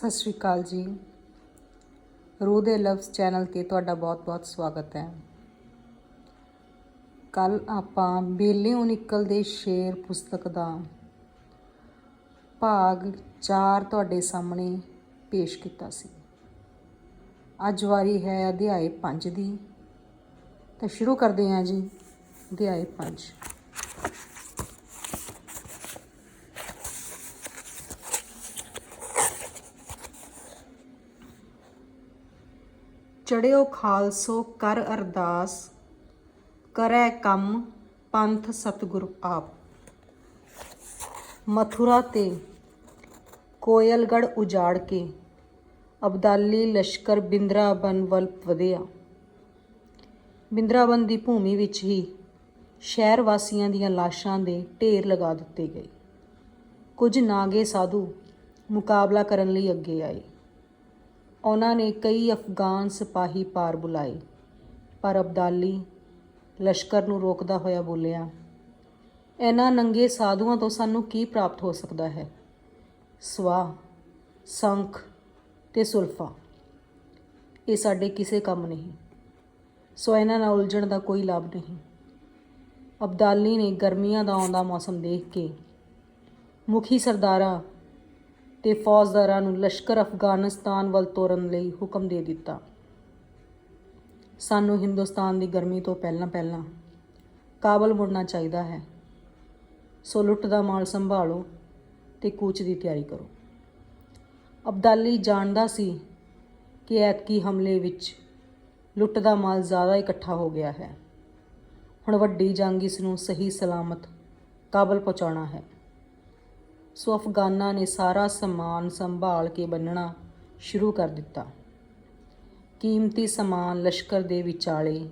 ਸਤਿ ਸ਼੍ਰੀ ਅਕਾਲ ਜੀ। ਰੂਹ ਦੇ ਲਵਸ ਚੈਨਲ ਤੇ ਤੁਹਾਡਾ ਬਹੁਤ-ਬਹੁਤ ਸਵਾਗਤ ਹੈ। ਕੱਲ ਆਪਾਂ ਬੇਲਿਓਂ ਨਿਕਲਦੇ ਸ਼ੇਰ ਪੁਸਤਕ ਦਾ ਭਾਗ 4 ਤੁਹਾਡੇ ਸਾਹਮਣੇ ਪੇਸ਼ ਕੀਤਾ ਸੀ। ਅੱਜ ਵਾਰੀ ਹੈ ਅਧਿਆਏ 5 ਦੀ। ਤਾਂ ਸ਼ੁਰੂ ਕਰਦੇ ਹਾਂ ਜੀ, ਅਧਿਆਏ 5 ਚੜਿਓ ਖਾਲਸੋ, ਕਰ ਅਰਦਾਸ, ਕਰੈ ਕੰਮ, ਪੰਥ ਸਤਿਗੁਰ ਆਪ। ਮਥੁਰਾ ਤੇ ਕੋਇਲਗੜ ਉਜਾੜ ਕੇ ਅਬਦਾਲੀ ਲਸ਼ਕਰ ਬਿੰਦਰਾਬਨ ਵੱਲ ਵਧਿਆ। ਬਿੰਦਰਾਬਨ ਦੀ ਭੂਮੀ ਵਿੱਚ ਹੀ ਸ਼ਹਿਰ ਵਾਸੀਆਂ ਦੀਆਂ ਲਾਸ਼ਾਂ ਦੇ ਢੇਰ ਲਗਾ ਦਿੱਤੇ ਗਏ। ਕੁਝ ਨਾਗੇ ਸਾਧੂ ਮੁਕਾਬਲਾ ਕਰਨ ਲਈ ਅੱਗੇ ਆਏ। ਉਹਨਾਂ ਨੇ ਕਈ ਅਫਗਾਨ ਸਿਪਾਹੀ ਪਾਰ ਬੁਲਾਏ, ਪਰ ਅਬਦਾਲੀ ਲਸ਼ਕਰ ਨੂੰ ਰੋਕਦਾ ਹੋਇਆ ਬੋਲਿਆ, ਇਹਨਾਂ ਨੰਗੇ ਸਾਧੂਆਂ ਤੋਂ ਸਾਨੂੰ ਕੀ ਪ੍ਰਾਪਤ ਹੋ ਸਕਦਾ ਹੈ? ਸਵਾ, ਸੰਖ ਤੇ ਸੁਲਫਾ। ਇਹ ਸਾਡੇ ਕਿਸੇ ਕੰਮ ਨਹੀਂ, ਸੋ ਇਹਨਾਂ ਨਾਲ ਉਲਝਣ ਦਾ ਕੋਈ ਲਾਭ ਨਹੀਂ। ਅਬਦਾਲੀ ਨੇ ਗਰਮੀਆਂ ਦਾ ਆਉਂਦਾ ਮੌਸਮ ਦੇਖ ਕੇ ਮੁਖੀ ਸਰਦਾਰਾਂ ਤੇ ਫੌਜਦਾਰਾਂ ਨੂੰ ਲਸ਼ਕਰ ਅਫਗਾਨਿਸਤਾਨ ਵੱਲ ਤੋਰਨ ਲਈ ਹੁਕਮ ਦੇ ਦਿੱਤਾ। ਸਾਨੂੰ ਹਿੰਦੁਸਤਾਨ ਦੀ ਗਰਮੀ ਤੋਂ ਪਹਿਲਾਂ ਪਹਿਲਾਂ ਕਾਬਲ ਮੁੜਨਾ ਚਾਹੀਦਾ ਹੈ। ਸੋ ਲੁੱਟ ਦਾ ਮਾਲ ਸੰਭਾਲੋ ਤੇ ਕੂਚ ਦੀ ਤਿਆਰੀ ਕਰੋ। ਅਬਦਾਲੀ ਜਾਣਦਾ ਸੀ ਕਿ ਐਤਕੀ ਹਮਲੇ ਵਿੱਚ ਲੁੱਟ ਦਾ ਮਾਲ ਜ਼ਿਆਦਾ ਇਕੱਠਾ ਹੋ ਗਿਆ ਹੈ। ਹੁਣ ਵੱਡੀ ਜੰਗ ਇਸ ਨੂੰ ਸਹੀ ਸਲਾਮਤ ਕਾਬਲ ਪਹੁੰਚਾਉਣਾ ਹੈ। ਸੋ ਅਫਗਾਨਾਂ ਨੇ ਸਾਰਾ ਸਮਾਨ ਸੰਭਾਲ ਕੇ ਬੰਨਣਾ ਸ਼ੁਰੂ ਕਰ ਦਿੱਤਾ। ਕੀਮਤੀ ਸਮਾਨ ਲਸ਼ਕਰ ਦੇ ਵਿਚਾਲੇ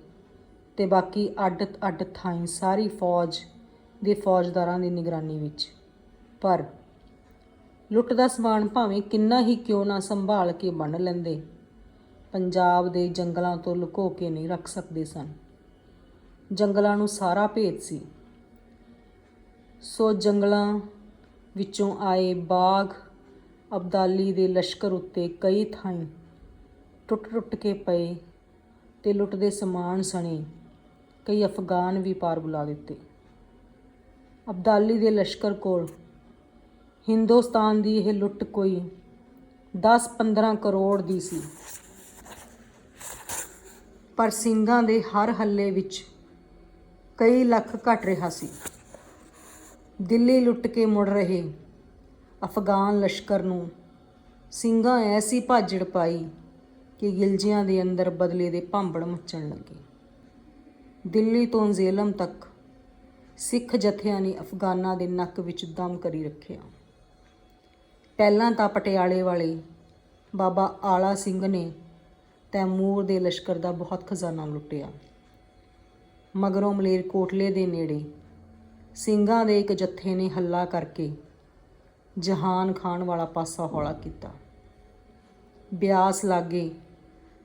ਤੇ ਬਾਕੀ ਅੱਡ ਅੱਡ ਥਾਈਂ ਸਾਰੀ ਫੌਜ ਦੇ ਫੌਜਦਾਰਾਂ ਦੀ ਨਿਗਰਾਨੀ ਵਿੱਚ। ਪਰ ਲੁੱਟ ਦਾ ਸਮਾਨ ਭਾਵੇਂ ਕਿੰਨਾ ਹੀ ਕਿਉਂ ਨਾ ਸੰਭਾਲ ਕੇ ਬੰਨ ਲੈਂਦੇ, ਪੰਜਾਬ ਦੇ ਜੰਗਲਾਂ ਤੋਂ ਲੁਕੋ ਕੇ ਨਹੀਂ ਰੱਖ ਸਕਦੇ ਸਨ। ਜੰਗਲਾਂ ਨੂੰ ਸਾਰਾ ਭੇਦ ਸੀ। ਸੋ ਜੰਗਲਾਂ ਵਿੱਚੋਂ ਆਏ ਬਾਗ ਅਬਦਾਲੀ ਦੇ ਲਸ਼ਕਰ ਉੱਤੇ ਕਈ ਥਾਈਂ ਟੁੱਟ-ਟੁੱਟ ਕੇ ਪਏ ਤੇ ਲੁੱਟ ਦੇ ਸਮਾਨ ਸਣੇ, ਕਈ ਅਫਗਾਨ ਵੀ ਪਾਰ ਬੁਲਾ ਦਿੱਤੇ। ਅਬਦਾਲੀ ਦੇ ਲਸ਼ਕਰ ਕੋਲ ਹਿੰਦੁਸਤਾਨ ਦੀ ਇਹ ਲੁੱਟ ਕੋਈ 10-15 ਕਰੋੜ ਦੀ ਸੀ। ਪਰ ਸਿੰਘਾਂ ਦੇ ਹਰ ਹੱਲੇ ਵਿੱਚ ਕਈ ਲੱਖ ਘਟ ਰਿਹਾ ਸੀ। ਦਿੱਲੀ ਲੁੱਟ ਕੇ ਮੁੜ ਰਹੇ ਅਫਗਾਨ ਲਸ਼ਕਰ ਨੂੰ। ਸਿੰਘਾਂ ਐਸੀ ਭਾਜੜ ਪਾਈ ਕਿ ਗਿਲਜੀਆਂ ਦੇ ਅੰਦਰ ਬਦਲੇ ਦੇ ਭਾਂਬੜ ਮੱਚਣ ਲੱਗੇ। ਦਿੱਲੀ ਤੋਂ ਜ਼ੇਲਮ ਤੱਕ ਸਿੱਖ ਜਥਿਆਂ ਨੇ ਅਫਗਾਨਾਂ ਦੇ ਨੱਕ ਵਿੱਚ ਦਮ ਕਰੀ ਰੱਖਿਆ। ਪਹਿਲਾਂ ਤਾਂ ਪਟਿਆਲੇ ਵਾਲੇ ਬਾਬਾ ਆਲਾ ਸਿੰਘ ਨੇ ਤੈਮੂਰ ਦੇ ਲਸ਼ਕਰ ਦਾ ਬਹੁਤ ਖਜ਼ਾਨਾ ਲੁੱਟਿਆ। ਮਗਰੋਂ ਮਲੇਰ ਕੋਟਲੇ ਦੇ ਨੇੜੇ ਸਿੰਘਾਂ ਦੇ ਇੱਕ ਜੱਥੇ ਨੇ ਹੱਲਾ ਕਰਕੇ ਜਹਾਨ ਖਾਨ ਵਾਲਾ ਪਾਸਾ ਹੌਲਾ ਕੀਤਾ। ਬਿਆਸ ਲਾਗੇ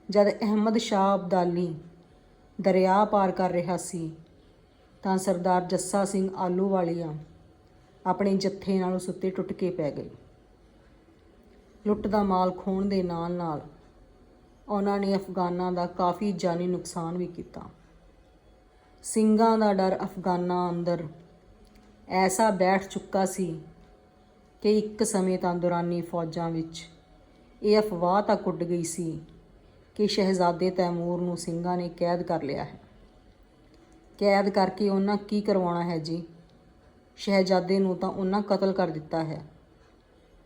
ਜਦ ਅਹਿਮਦ ਸ਼ਾਹ ਅਬਦਾਲੀ ਦਰਿਆ ਪਾਰ ਕਰ ਰਿਹਾ ਸੀ ਤਾਂ ਸਰਦਾਰ ਜੱਸਾ ਸਿੰਘ ਆਲੂਵਾਲੀਆ ਆਪਣੇ ਜੱਥੇ ਨਾਲ ਉਸ ਉੱਤੇ ਟੁੱਟ ਕੇ ਪੈ ਗਏ। ਲੁੱਟ ਦਾ ਮਾਲ ਖੋਣ ਦੇ ਨਾਲ ਨਾਲ ਉਹਨਾਂ ਨੇ ਅਫਗਾਨਾਂ ਦਾ ਕਾਫੀ ਜਾਨੀ ਨੁਕਸਾਨ ਵੀ ਕੀਤਾ। ਸਿੰਘਾਂ ਦਾ ਡਰ ਅਫਗਾਨਾਂ ਅੰਦਰ ਐਸਾ ਬੈਠ ਚੁੱਕਾ ਸੀ ਕਿ ਇੱਕ ਸਮੇਂ ਤਾਂ ਦੁਰਾਨੀ ਫੌਜਾਂ ਵਿੱਚ ਇਹ ਅਫਵਾਹ ਤਾਂ ਕੁੱਟ ਗਈ ਸੀ ਕਿ ਸ਼ਹਿਜ਼ਾਦੇ ਤੈਮੂਰ ਨੂੰ ਸਿੰਘਾਂ ਨੇ ਕੈਦ ਕਰ ਲਿਆ ਹੈ। ਕੈਦ ਕਰਕੇ ਉਹਨਾਂ ਕੀ ਕਰਵਾਉਣਾ ਹੈ ਜੀ? ਸ਼ਹਿਜ਼ਾਦੇ ਨੂੰ ਤਾਂ ਉਹਨਾਂ ਕਤਲ ਕਰ ਦਿੱਤਾ ਹੈ।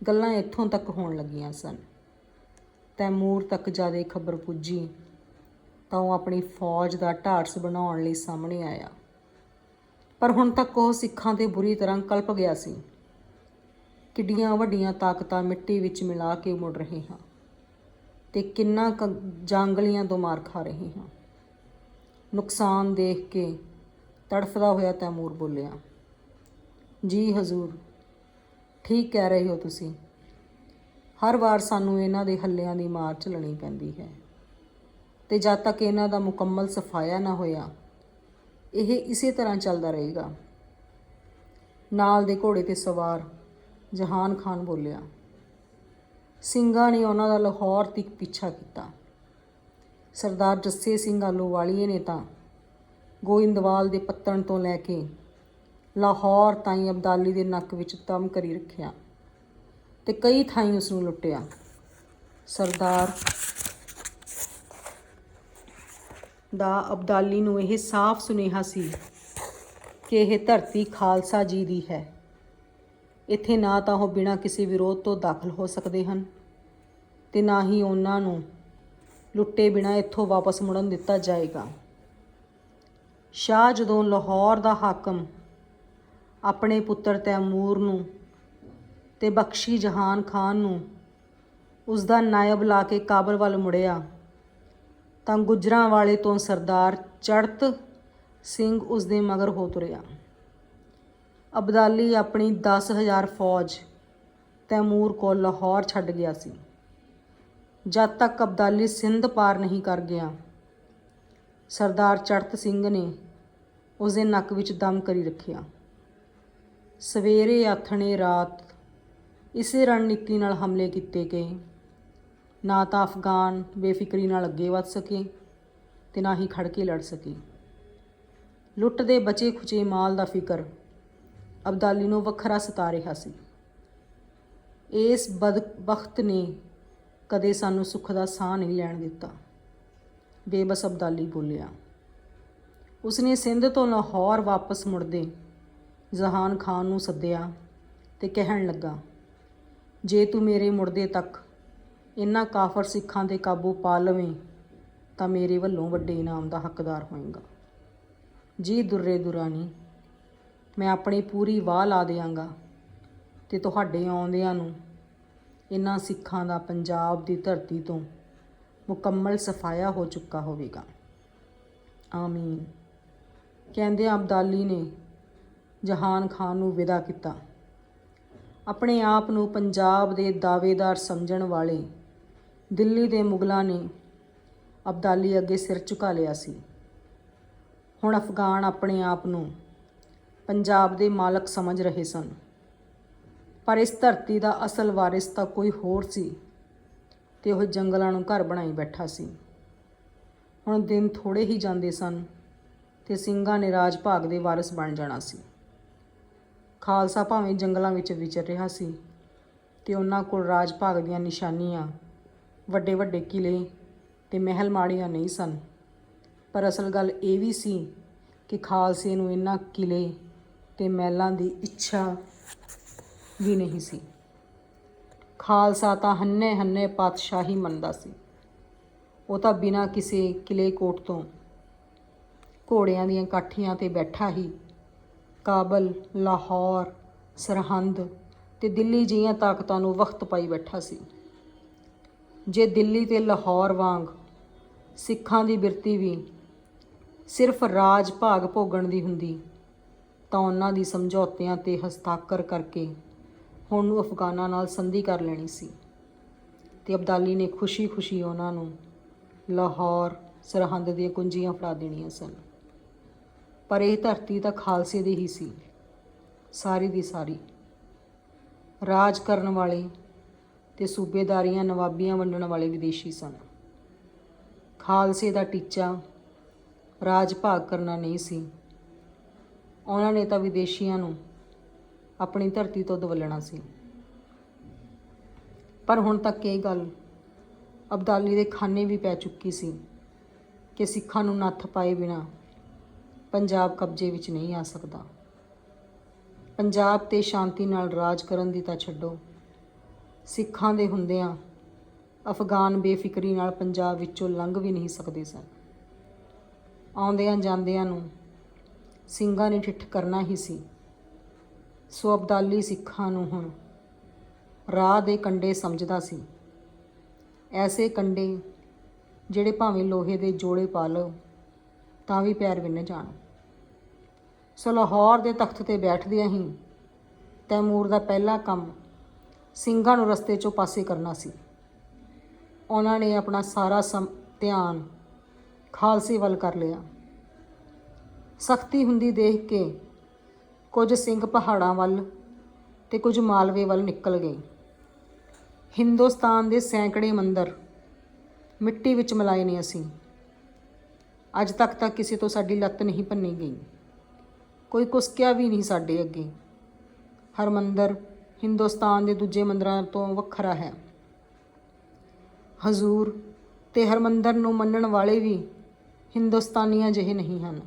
ਗੱਲਾਂ ਇੱਥੋਂ ਤੱਕ ਹੋਣ ਲੱਗੀਆਂ ਸਨ। ਤੈਮੂਰ ਤੱਕ ਜਦ ਇਹ ਖਬਰ ਪੁੱਜੀ ਤਾਂ ਉਹ ਆਪਣੀ ਫੌਜ ਦਾ ਢਾਰਸ ਬਣਾਉਣ ਲਈ ਸਾਹਮਣੇ ਆਇਆ। ਪਰ ਹੁਣ ਤੱਕ ਉਹ ਸਿੱਖਾਂ ਤੇ ਬੁਰੀ ਤਰ੍ਹਾਂ ਕਲਪ ਗਿਆ ਸੀ। ਕਿੱਡੀਆਂ ਵੱਡੀਆਂ ਤਾਕਤਾਂ ਮਿੱਟੀ ਵਿੱਚ ਮਿਲਾ ਕੇ ਮੁੜ ਰਹੇ ਹਾਂ ਤੇ ਕਿੰਨਾ ਕੁ ਜਾਂਗਲੀਆਂ ਤੋਂ ਮਾਰ ਖਾ ਰਹੇ ਹਾਂ। ਨੁਕਸਾਨ ਦੇਖ ਕੇ ਤੜਫਦਾ ਹੋਇਆ ਤੈਮੂਰ ਬੋਲਿਆ, ਜੀ ਹਜ਼ੂਰ, ਠੀਕ ਕਹਿ ਰਹੇ ਹੋ ਤੁਸੀਂ। ਹਰ ਵਾਰ ਸਾਨੂੰ ਇਹਨਾਂ ਦੇ ਹੱਲਿਆਂ ਦੀ ਮਾਰ ਝੱਲਣੀ ਪੈਂਦੀ ਹੈ ਤੇ ਜਦ ਤੱਕ ਇਹਨਾਂ ਦਾ ਮੁਕੰਮਲ ਸਫਾਇਆ ਨਾ ਹੋਇਆ ਇਹ ਇਸੇ ਤਰ੍ਹਾਂ ਚੱਲਦਾ ਰਹੇਗਾ। ਨਾਲ ਦੇ ਘੋੜੇ ਤੇ ਸਵਾਰ ਜਹਾਨ ਖਾਨ ਬੋਲਿਆ, ਸਿੰਘਾਂ ਨੇ ਉਹਨਾਂ ਦਾ ਲਾਹੌਰ ਤੱਕ ਪਿੱਛਾ ਕੀਤਾ। ਸਰਦਾਰ ਜੱਸੇ ਸਿੰਘ ਆਲੂਵਾਲੀਏ ਨੇ ਤਾਂ ਗੋਇੰਦਵਾਲ ਦੇ ਪੱਤਣ ਤੋਂ ਲੈ ਕੇ ਲਾਹੌਰ ਤਾਈਂ ਅਬਦਾਲੀ ਦੇ ਨੱਕ ਵਿੱਚ ਤਮ ਕਰੀ ਰੱਖਿਆ ਤੇ ਕਈ ਥਾਈਂ ਉਸ ਨੂੰ ਲੁੱਟਿਆ। ਸਰਦਾਰ ਦਾ ਅਬਦਾਲੀ ਨੂੰ ਇਹ ਸਾਫ਼ ਸੁਨੇਹਾ ਸੀ ਕਿ ਇਹ ਧਰਤੀ ਖਾਲਸਾ ਜੀ ਦੀ ਹੈ। ਇੱਥੇ ਨਾ ਤਾਂ ਉਹ ਬਿਨਾਂ ਕਿਸੇ ਵਿਰੋਧ ਤੋਂ ਦਾਖਲ ਹੋ ਸਕਦੇ ਹਨ ਤੇ ਨਾ ਹੀ ਉਹਨਾਂ ਨੂੰ ਲੁੱਟੇ ਬਿਨਾਂ ਇੱਥੋਂ ਵਾਪਸ ਮੁੜਨ ਦਿੱਤਾ ਜਾਏਗਾ। ਸ਼ਾਹ ਜਦੋਂ ਲਾਹੌਰ ਦਾ ਹਾਕਮ ਆਪਣੇ ਪੁੱਤਰ ਤੈਮੂਰ ਨੂੰ ਤੇ ਬਖਸ਼ੀ ਜਹਾਨ ਖਾਨ ਨੂੰ ਉਸ ਦਾ ਨਾਇਬ ਲਾ ਕੇ ਕਾਬਲ ਵੱਲ ਮੁੜਿਆ ਤਾਂ ਗੁਜਰਾਂ ਵਾਲੇ ਤੋਂ ਸਰਦਾਰ ਚੜਤ ਸਿੰਘ ਉਸ ਦੇ ਮਗਰ ਹੋ ਤੁਰਿਆ। ਅਬਦਾਲੀ ਆਪਣੀ 10000 ਫੌਜ ਤੈਮੂਰ ਕੋਲ ਲਾਹੌਰ ਛੱਡ ਗਿਆ ਸੀ। ਜਦ ਤੱਕ ਅਬਦਾਲੀ ਸਿੰਧ ਪਾਰ ਨਹੀਂ ਕਰ ਗਿਆ, ਸਰਦਾਰ ਚੜਤ ਸਿੰਘ ਨੇ ਉਸ ਦੇ ਨੱਕ ਵਿੱਚ ਦਮ ਕਰੀ ਰੱਖਿਆ। ਸਵੇਰੇ ਆਥਣੇ ਰਾਤ ਇਸੇ ਰਣਨੀਤੀ ਨਾਲ ਹਮਲੇ ਕੀਤੇ ਗਏ। ਨਾ ਤਾਂ ਅਫਗਾਨ ਬੇਫਿਕਰੀ ਨਾਲ ਅੱਗੇ ਵੱਧ ਸਕੇ ਤੇ ਨਾ ਹੀ ਖੜ ਕੇ ਲੜ ਸਕੇ। ਲੁੱਟ ਦੇ ਬਚੇ ਖੁਚੇ ਮਾਲ ਦਾ ਫਿਕਰ ਅਬਦਾਲੀ ਨੂੰ ਵੱਖਰਾ ਸਤਾ ਰਿਹਾ ਸੀ। ਇਸ ਬਦਬਖਤ ਨੇ ਕਦੇ ਸਾਨੂੰ ਸੁੱਖ ਦਾ ਸਾਹ ਨਹੀਂ ਲੈਣ ਦਿੱਤਾ। ਬੇਬਸ ਅਬਦਾਲੀ ਬੋਲਿਆ, ਉਸਨੇ ਸਿੰਧ ਤੋਂ ਲਾਹੌਰ ਵਾਪਸ ਮੁੜਦੇ ਜ਼ਹਾਨ ਖਾਨ ਨੂੰ ਸੱਦਿਆ ਤੇ ਕਹਿਣ ਲੱਗਾ, ਜੇ ਤੂੰ ਮੇਰੇ ਮੁੜਦੇ ਤੱਕ ਇਹਨਾਂ ਕਾਫਰ ਸਿੱਖਾਂ ਦੇ ਕਾਬੂ ਪਾ ਲਵੇਂ, ਤਾਂ ਮੇਰੇ ਵੱਲੋਂ ਵੱਡੇ ਇਨਾਮ ਦਾ ਹੱਕਦਾਰ ਹੋਏਗਾ। ਜੀ ਦੁਰੇ ਦੁਰਾਨੀ, ਮੈਂ ਆਪਣੀ ਪੂਰੀ ਵਾਹ ਲਾ ਦਿਆਂਗਾ ਤੇ ਤੁਹਾਡੇ ਆਉਂਦਿਆਂ ਨੂੰ ਇਹਨਾਂ ਸਿੱਖਾਂ ਦਾ ਪੰਜਾਬ ਦੀ ਧਰਤੀ ਤੋਂ ਮੁਕੰਮਲ ਸਫਾਇਆ ਹੋ ਚੁੱਕਾ ਹੋਵੇਗਾ। ਆਮੀਨ। ਕਹਿੰਦੇ ਅਬਦਾਲੀ ਨੇ ਜਹਾਨ ਖਾਨ ਨੂੰ ਵਿਦਾ ਕੀਤਾ। ਆਪਣੇ ਆਪ ਨੂੰ ਪੰਜਾਬ ਦੇ ਦਾਅਵੇਦਾਰ ਸਮਝਣ ਵਾਲੇ ਦਿੱਲੀ ਦੇ ਮੁਗਲਾਂ ਨੇ ਅਬਦਾਲੀ ਅੱਗੇ ਸਿਰ ਝੁਕਾ ਲਿਆ ਸੀ। ਹੁਣ ਅਫਗਾਨ ਆਪਣੇ ਆਪ ਨੂੰ ਪੰਜਾਬ ਦੇ ਮਾਲਕ ਸਮਝ ਰਹੇ ਸਨ। ਪਰ ਇਸ ਧਰਤੀ ਦਾ ਅਸਲ ਵਾਰਿਸ ਤਾਂ ਕੋਈ ਹੋਰ ਸੀ ਤੇ ਉਹ ਜੰਗਲਾਂ ਨੂੰ ਘਰ ਬਣਾਈ ਬੈਠਾ ਸੀ। ਹੁਣ ਦਿਨ ਥੋੜੇ ਹੀ ਜਾਂਦੇ ਸਨ ਤੇ ਸਿੰਘਾਂ ਨੇ ਰਾਜ ਭਾਗ ਦੇ ਵਾਰਿਸ ਬਣ ਜਾਣਾ ਸੀ। ਖਾਲਸਾ ਭਾਵੇਂ ਜੰਗਲਾਂ ਵਿੱਚ ਵਿਚਰ ਰਿਹਾ ਸੀ ਤੇ ਉਹਨਾਂ ਕੋਲ ਰਾਜ ਭਾਗ ਦੀਆਂ ਨਿਸ਼ਾਨੀਆਂ ਵੱਡੇ ਵੱਡੇ ਕਿਲੇ ਤੇ ਮਹਿਲ ਮਾੜੀਆਂ ਨਹੀਂ ਸਨ। ਪਰ ਅਸਲ ਗੱਲ ਇਹ ਵੀ ਸੀ ਕਿ ਖਾਲਸੇ ਨੂੰ ਇਹਨਾਂ ਕਿਲੇ ਤੇ ਮਹਿਲਾਂ ਦੀ ਇੱਛਾ ਵੀ ਨਹੀਂ ਸੀ। ਖਾਲਸਾ ਤਾਂ ਹੰਨੇ ਹੰਨੇ ਪਾਤਸ਼ਾਹੀ ਮੰਨਦਾ ਸੀ। ਉਹ ਤਾਂ ਬਿਨਾਂ ਕਿਸੇ ਕਿਲੇ ਕੋਟ ਤੋਂ ਘੋੜਿਆਂ ਦੀਆਂ ਕਾਠੀਆਂ ਤੇ ਬੈਠਾ ਹੀ ਕਾਬਲ, ਲਾਹੌਰ, ਸਰਹੰਦ ਤੇ ਦਿੱਲੀ ਜਿਹੀਆਂ ਤਾਕਤਾਂ ਨੂੰ ਵਕਤ ਪਾਈ ਬੈਠਾ ਸੀ। ਜੇ ਦਿੱਲੀ ਤੇ ਲਾਹੌਰ ਵਾਂਗ ਸਿੱਖਾਂ ਦੀ ਬਿਰਤੀ ਵੀ ਸਿਰਫ ਰਾਜ ਭਾਗ ਭੋਗਣ ਦੀ ਹੁੰਦੀ, ਤਾਂ ਉਹਨਾਂ ਦੀ ਸਮਝੌਤਿਆਂ ਤੇ ਹਸਤਾਖਰ ਕਰਕੇ ਹੁਣ ਨੂੰ ਅਫਗਾਨਾਂ ਨਾਲ ਸੰਧੀ ਕਰ ਲੈਣੀ ਸੀ। ਤੇ ਅਬਦਾਲੀ ਨੇ ਖੁਸ਼ੀ-ਖੁਸ਼ੀ ਉਹਨਾਂ ਨੂੰ ਲਾਹੌਰ ਸਰਹੰਦ ਦੀਆਂ ਕੁੰਜੀਆਂ ਫੜਾ ਦੇਣੀਆਂ ਸਨ। ਪਰ ਇਹ ਧਰਤੀ ਤਾਂ ਖਾਲਸੇ ਦੀ ਹੀ ਸੀ, ਸਾਰੀ ਦੀ ਸਾਰੀ। ਰਾਜ ਕਰਨ ਵਾਲੇ ਤੇ ਸੂਬੇਦਾਰੀਆਂ ਨਵਾਬੀਆਂ ਵੰਡਣ ਵਾਲੇ ਵਿਦੇਸ਼ੀ ਸਨ। ਖਾਲਸੇ ਦਾ ਟੀਚਾ ਰਾਜ ਭਾਗ ਕਰਨਾ ਨਹੀਂ ਸੀ। ਉਹਨਾਂ ਨੇ ਤਾਂ ਵਿਦੇਸ਼ੀਆਂ ਨੂੰ ਆਪਣੀ ਧਰਤੀ ਤੋਂ ਦਵਲਣਾ ਸੀ। ਪਰ ਹੁਣ ਤੱਕ ਇਹ ਗੱਲ ਅਬਦਾਲੀ ਦੇ ਖਾਨੇ ਵੀ ਪੈ ਚੁੱਕੀ ਸੀ ਕਿ ਸਿੱਖਾਂ ਨੂੰ ਨੱਥ ਪਾਏ ਬਿਨਾ ਪੰਜਾਬ ਕਬਜ਼ੇ ਵਿੱਚ ਨਹੀਂ ਆ ਸਕਦਾ। ਪੰਜਾਬ ਤੇ ਸ਼ਾਂਤੀ ਨਾਲ ਰਾਜ ਕਰਨ ਦੀ ਤਾਂ ਛੱਡੋ। ਸਿੱਖਾਂ ਦੇ ਹੁੰਦਿਆਂ ਅਫਗਾਨ ਬੇਫਿਕਰੀ ਨਾਲ ਪੰਜਾਬ ਵਿੱਚੋਂ ਲੰਘ ਵੀ ਨਹੀਂ ਸਕਦੇ ਸਨ। ਆਉਂਦਿਆਂ ਜਾਂਦਿਆਂ ਨੂੰ ਸਿੰਘਾਂ ਨੇ ਠਿੱਠ ਕਰਨਾ ਹੀ ਸੀ। ਸੋ ਅਬਦਾਲੀ ਸਿੱਖਾਂ ਨੂੰ ਹੁਣ ਰਾਹ ਦੇ ਕੰਡੇ ਸਮਝਦਾ ਸੀ। ਐਸੇ ਕੰਡੇ ਜਿਹੜੇ ਭਾਵੇਂ ਲੋਹੇ ਦੇ ਜੋੜੇ ਪਾ ਲਓ, ਤਾਂ ਵੀ ਪੈਰ ਵਿੰਨ ਜਾਣ। ਸੋ ਲਾਹੌਰ ਦੇ ਤਖਤ ਤੇ ਬੈਠਦਿਆਂ ਹੀ ਤੈਮੂਰ ਦਾ ਪਹਿਲਾ ਕੰਮ ਸਿੰਘਾਂ ਨੂੰ ਰਸਤੇ ਚੋਂ ਪਾਸੇ ਕਰਨਾ ਸੀ। ਉਹਨਾਂ ਨੇ ਆਪਣਾ ਸਾਰਾ ਸਮ, ਧਿਆਨ ਖਾਲਸੇ ਵੱਲ ਕਰ ਲਿਆ। ਸਖਤੀ ਹੁੰਦੀ ਦੇਖ ਕੇ ਕੁਝ ਸਿੰਘ ਪਹਾੜਾਂ ਵੱਲ ਤੇ ਕੁਝ ਮਾਲਵੇ ਵੱਲ ਨਿਕਲ ਗਏ। ਹਿੰਦੁਸਤਾਨ ਦੇ ਸੈਂਕੜੇ ਮੰਦਰ ਮਿੱਟੀ ਵਿੱਚ ਮਿਲਾਏ ਨੇ ਅਸੀਂ। ਅੱਜ ਤੱਕ ਤਾਂ ਕਿਸੇ ਤੋਂ ਸਾਡੀ ਲੱਤ ਨਹੀਂ ਭੰਨੀ ਗਈ। ਕੋਈ ਕੁਸਕਿਆ ਵੀ ਨਹੀਂ ਸਾਡੇ ਅੱਗੇ। ਹਰ ਮੰਦਰ ਹਿੰਦੁਸਤਾਨ ਦੇ ਦੂਜੇ ਮੰਦਰਾਂ ਤੋਂ ਵੱਖਰਾ ਹੈ। ਹਜ਼ੂਰ ਤੇ ਹਰਮੰਦਰ ਨੂੰ ਮੰਨਣ ਵਾਲੇ ਵੀ ਹਿੰਦੁਸਤਾਨੀਆਂ ਜਿਹੇ ਨਹੀਂ ਹਨ।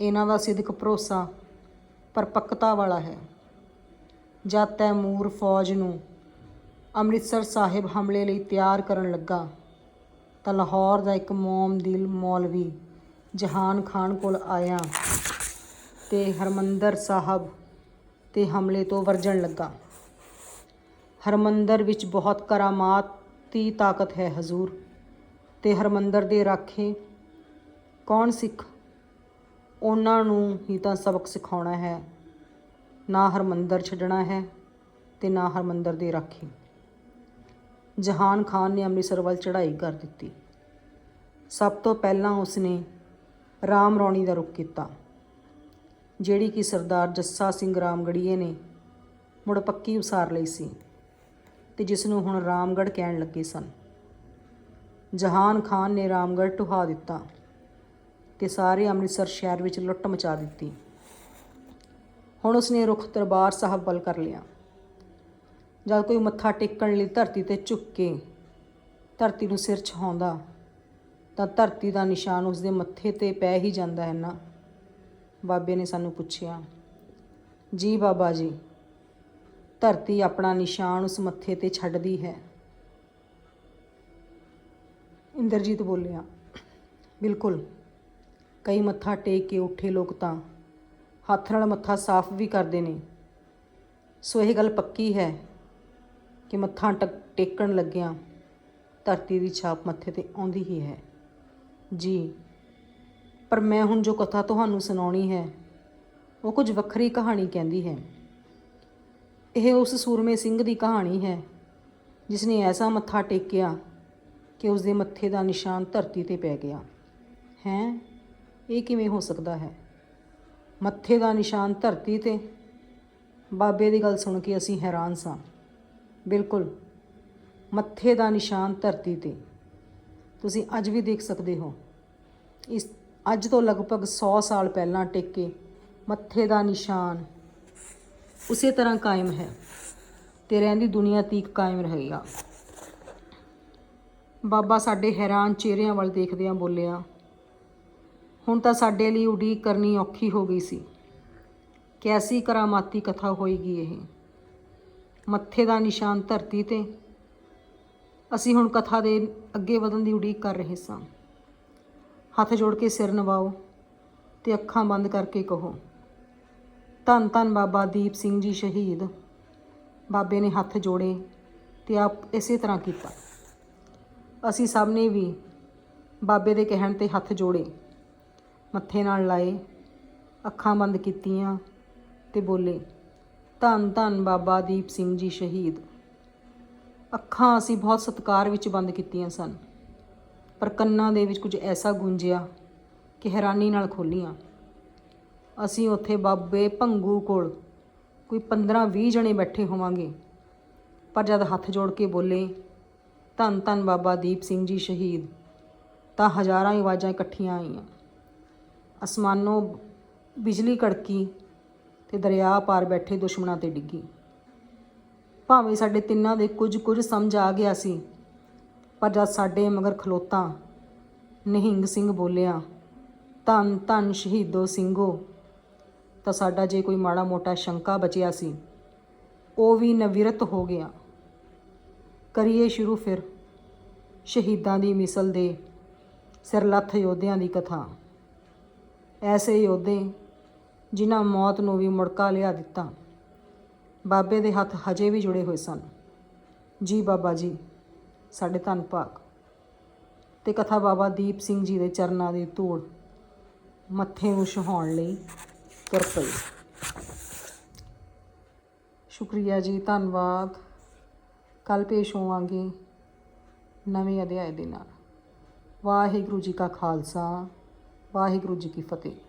ਇਹਨਾਂ ਦਾ ਸਿਦਕ ਭਰੋਸਾ ਪਰਪੱਕਤਾ ਵਾਲਾ ਹੈ। ਜਦ ਤੈਮੂਰ ਫੌਜ ਨੂੰ ਅੰਮ੍ਰਿਤਸਰ ਸਾਹਿਬ ਹਮਲੇ ਲਈ ਤਿਆਰ ਕਰਨ ਲੱਗਾ, ਤਾਂ ਲਾਹੌਰ ਦਾ ਇੱਕ ਮੋਮਦਿਲ ਮੌਲਵੀ ਜਹਾਨ ਖਾਨ ਕੋਲ ਆਇਆ ਤੇ ਹਰਮੰਦਰ ਸਾਹਿਬ ਤੇ ਹਮਲੇ ਤੋਂ ਵਰਜਣ ਲੱਗਾ। ਹਰਮੰਦਰ ਵਿੱਚ ਬਹੁਤ ਕਰਾਮਾਤੀ ਤਾਕਤ ਹੈ ਹਜ਼ੂਰ। ਤੇ ਹਰਮੰਦਰ ਦੇ ਰਾਖੇ ਕੌਣ ਸਿੱਖ? ਉਹਨਾਂ ਨੂੰ ਹੀ ਤਾਂ ਸਬਕ ਸਿਖਾਉਣਾ ਹੈ। ਨਾ ਹਰਮੰਦਰ ਛੱਡਣਾ ਹੈ ਤੇ ਨਾ ਹਰਮੰਦਰ ਦੇ ਰਾਖੇ। ਜਹਾਨ ਖਾਨ ਨੇ ਅੰਮ੍ਰਿਤਸਰ ਵੱਲ ਚੜ੍ਹਾਈ ਕਰ ਦਿੱਤੀ। ਸਭ ਤੋਂ ਪਹਿਲਾਂ ਉਸਨੇ ਰਾਮ ਰੌਣੀ ਦਾ ਰੁਖ ਕੀਤਾ। ਜਿਹੜੀ ਕਿ ਸਰਦਾਰ ਜੱਸਾ ਸਿੰਘ ਰਾਮਗੜੀਏ ਨੇ ਮੁੜ ਪੱਕੀ ਉਸਾਰ ਲਈ ਸੀ ਤੇ ਜਿਸ ਨੂੰ ਹੁਣ ਰਾਮਗੜ੍ਹ ਕਹਿਣ ਲੱਗੇ ਸਨ। ਜਹਾਨ ਖਾਨ ਨੇ ਰਾਮਗੜ੍ਹ ਢੁਹਾ ਦਿੱਤਾ ਤੇ ਸਾਰੇ ਅੰਮ੍ਰਿਤਸਰ ਸ਼ਹਿਰ ਵਿੱਚ ਲੁੱਟ ਮਚਾ ਦਿੱਤੀ। ਹੁਣ ਉਸਨੇ ਰੁਖ ਦਰਬਾਰ ਸਾਹਿਬ ਵੱਲ ਕਰ ਲਿਆ। ਜਦ ਕੋਈ ਮੱਥਾ ਟੇਕਣ ਲਈ ਧਰਤੀ ਤੇ ਝੁੱਕ ਕੇ ਧਰਤੀ ਨੂੰ ਸਿਰ ਛਹਾਉਂਦਾ, ਤਾਂ ਧਰਤੀ ਦਾ ਨਿਸ਼ਾਨ ਉਸਦੇ ਮੱਥੇ ਤੇ ਪੈ ਹੀ ਜਾਂਦਾ ਹੈ ਨਾ। ਬਾਬੇ ਨੇ ਸਾਨੂੰ ਪੁੱਛਿਆ, ਜੀ ਬਾਬਾ ਜੀ, ਧਰਤੀ ਆਪਣਾ ਨਿਸ਼ਾਨ ਉਸ ਮੱਥੇ ਤੇ ਛੱਡਦੀ ਹੈ। ਇੰਦਰਜੀਤ ਬੋਲਿਆ, ਬਿਲਕੁਲ, ਕਈ ਮੱਥਾ ਟੇਕ ਕੇ ਉੱਠੇ ਲੋਕ ਤਾਂ ਹੱਥ ਨਾਲ ਮੱਥਾ ਸਾਫ਼ ਵੀ ਕਰਦੇ ਨੇ। ਸੋ ਇਹ ਗੱਲ ਪੱਕੀ ਹੈ ਕਿ ਮੱਥਾ ਟਕ- ਟੇਕਣ ਲੱਗਿਆਂ ਧਰਤੀ ਦੀ ਛਾਪ ਮੱਥੇ ਤੇ ਆਉਂਦੀ ਹੀ ਹੈ। ਜੀ ਪਰ ਮੈਂ ਹੁਣ ਜੋ ਕਥਾ ਤੁਹਾਨੂੰ ਸੁਣਾਉਣੀ ਹੈ, ਉਹ ਕੁਝ ਵੱਖਰੀ ਕਹਾਣੀ ਕਹਿੰਦੀ ਹੈ। ਇਹ ਉਸ ਸੂਰਮੇ ਸਿੰਘ ਦੀ ਕਹਾਣੀ ਹੈ ਜਿਸ ਨੇ ਐਸਾ ਮੱਥਾ ਟੇਕਿਆ ਕਿ ਉਸ ਦੇ ਮੱਥੇ ਦਾ ਨਿਸ਼ਾਨ ਧਰਤੀ ਤੇ ਪੈ ਗਿਆ। ਹੈ? ਇਹ ਕਿਵੇਂ ਹੋ ਸਕਦਾ ਹੈ? ਮੱਥੇ ਦਾ ਨਿਸ਼ਾਨ ਧਰਤੀ ਤੇ? ਬਾਬੇ ਦੀ ਗੱਲ ਸੁਣ ਕੇ ਅਸੀਂ ਹੈਰਾਨ ਸਾਂ। ਬਿਲਕੁਲ, ਮੱਥੇ ਦਾ ਨਿਸ਼ਾਨ ਧਰਤੀ ਤੇ। ਤੁਸੀਂ ਅੱਜ ਵੀ ਦੇਖ ਸਕਦੇ ਹੋ। ਇਸ ਅੱਜ ਤੋਂ ਲਗਭਗ 100 ਸਾਲ ਪਹਿਲਾਂ ਟੇਕੇ ਮੱਥੇ ਦਾ ਨਿਸ਼ਾਨ ਉਸੇ ਤਰ੍ਹਾਂ ਕਾਇਮ ਹੈ ਤੇ ਰਹਿੰਦੀ ਦੁਨੀਆ ਤੀਕ ਕਾਇਮ ਰਹੇਗਾ ਬਾਬਾ ਸਾਡੇ ਹੈਰਾਨ ਚਿਹਰਿਆਂ ਵੱਲ ਦੇਖਦਿਆਂ ਬੋਲਿਆ, ਹੁਣ ਤਾਂ ਸਾਡੇ ਲਈ ਉਡੀਕ ਕਰਨੀ ਔਖੀ ਹੋ ਗਈ ਸੀ। ਕੈਸੀ ਕਰਾਮਾਤੀ ਕਥਾ ਹੋਏਗੀ ਇਹ? ਮੱਥੇ ਦਾ ਨਿਸ਼ਾਨ ਧਰਤੀ ਤੇ। ਅਸੀਂ ਹੁਣ ਕਥਾ ਦੇ ਅੱਗੇ ਵਧਣ ਦੀ ਉਡੀਕ ਕਰ ਰਹੇ ਸਾਂ। ਹੱਥ ਜੋੜ ਕੇ ਸਿਰ ਨਵਾਓ ਤੇ ਅੱਖਾਂ ਬੰਦ ਕਰਕੇ ਕਹੋ, ਧੰਨ ਧੰਨ ਬਾਬਾ ਦੀਪ ਸਿੰਘ ਜੀ ਸ਼ਹੀਦ। ਬਾਬੇ ਨੇ ਹੱਥ ਜੋੜੇ ਤੇ ਆਪ ਇਸੇ ਤਰ੍ਹਾਂ ਕੀਤਾ। ਅਸੀਂ ਸਭ ਨੇ ਵੀ ਬਾਬੇ ਦੇ ਕਹਿਣ ਤੇ ਹੱਥ ਜੋੜੇ, ਮੱਥੇ ਨਾਲ ਲਾਏ, ਅੱਖਾਂ ਬੰਦ ਕੀਤੀਆਂ ਤੇ ਬੋਲੇ, ਧੰਨ ਧੰਨ ਬਾਬਾ ਦੀਪ ਸਿੰਘ ਜੀ ਸ਼ਹੀਦ। ਅੱਖਾਂ ਅਸੀਂ ਬਹੁਤ ਸਤਿਕਾਰ ਵਿੱਚ ਬੰਦ ਕੀਤੀਆਂ ਸਨ। ਪਰ ਕੰਨਾਂ ਦੇ ਵਿੱਚ ਕੁਝ ਐਸਾ ਗੂੰਜਿਆ ਕਿ ਹੈਰਾਨੀ ਨਾਲ ਖੋਲੀਆਂ ਅਸੀਂ ਉੱਥੇ ਬਾਬੇ ਭੰਗੂ ਕੋਲ ਕੋਈ 15-20 ਜਣੇ ਬੈਠੇ ਹੋਵਾਂਗੇ। ਪਰ ਜਦ ਹੱਥ ਜੋੜ ਕੇ ਬੋਲੇ, ਧੰਨ ਧੰਨ ਬਾਬਾ ਦੀਪ ਸਿੰਘ ਜੀ ਸ਼ਹੀਦ, ਤਾਂ ਹਜ਼ਾਰਾਂ ਆਵਾਜ਼ਾਂ ਇਕੱਠੀਆਂ ਆਈਆਂ। ਅਸਮਾਨੋਂ ਬਿਜਲੀ ਕੜਕੀ ਤੇ ਦਰਿਆ ਪਾਰ ਬੈਠੇ ਦੁਸ਼ਮਣਾਂ ਤੇ ਡਿੱਗੀ। ਭਾਵੇਂ ਸਾਡੇ ਤਿੰਨਾਂ ਦੇ ਕੁਝ ਕੁਝ ਸਮਝ ਆ ਗਿਆ ਸੀ ਪਰ ਜਦ ਸਾਡੇ ਮਗਰ ਖਲੋਤਾ, ਨਿਹੰਗ ਸਿੰਘ ਬੋਲਿਆ, ਧੰਨ ਧੰਨ ਸ਼ਹੀਦੋ ਸਿੰਘੋ। ਤਾਂ ਸਾਡਾ ਜੇ ਕੋਈ ਮਾੜਾ ਮੋਟਾ ਸ਼ੰਕਾ ਬਚਿਆ ਸੀ, ਉਹ ਵੀ ਨਵਿਰਤ ਹੋ ਗਿਆ। ਕਰੀਏ ਸ਼ੁਰੂ ਫਿਰ ਸ਼ਹੀਦਾਂ ਦੀ ਮਿਸਲ ਦੇ ਸਿਰਲੱਥ ਯੋਧਿਆਂ ਦੀ ਕਥਾ। ਐਸੇ ਯੋਧੇ ਜਿਨ੍ਹਾਂ ਮੌਤ ਨੂੰ ਵੀ ਮੁੜਕਾ ਲਿਆ ਦਿੱਤਾ, ਬਾਬੇ ਦੇ ਹੱਥ ਹਜੇ ਵੀ ਜੁੜੇ ਹੋਏ ਸਨ। ਜੀ ਬਾਬਾ ਜੀ। ਸਾਡੇ ਧੰਨ ਭਾਗ। ਤੇ ਕਥਾ ਬਾਬਾ ਦੀਪ ਸਿੰਘ ਜੀ ਦੇ ਚਰਨਾਂ ਦੀ ਧੂੜ ਮੱਥੇ ਨੂੰ ਛੁਹਾਉਣ ਲਈ ਤੁਰ ਪਈ। ਸ਼ੁਕਰੀਆ ਜੀ, ਧੰਨਵਾਦ। ਕੱਲ ਪੇਸ਼ ਹੋਵਾਂਗੇ ਨਵੇਂ ਅਧਿਆਏ ਦੇ ਨਾਲ। ਵਾਹਿਗੁਰੂ ਜੀ ਕਾ ਖਾਲਸਾ, ਵਾਹਿਗੁਰੂ ਜੀ ਕੀ ਫਤਿਹ।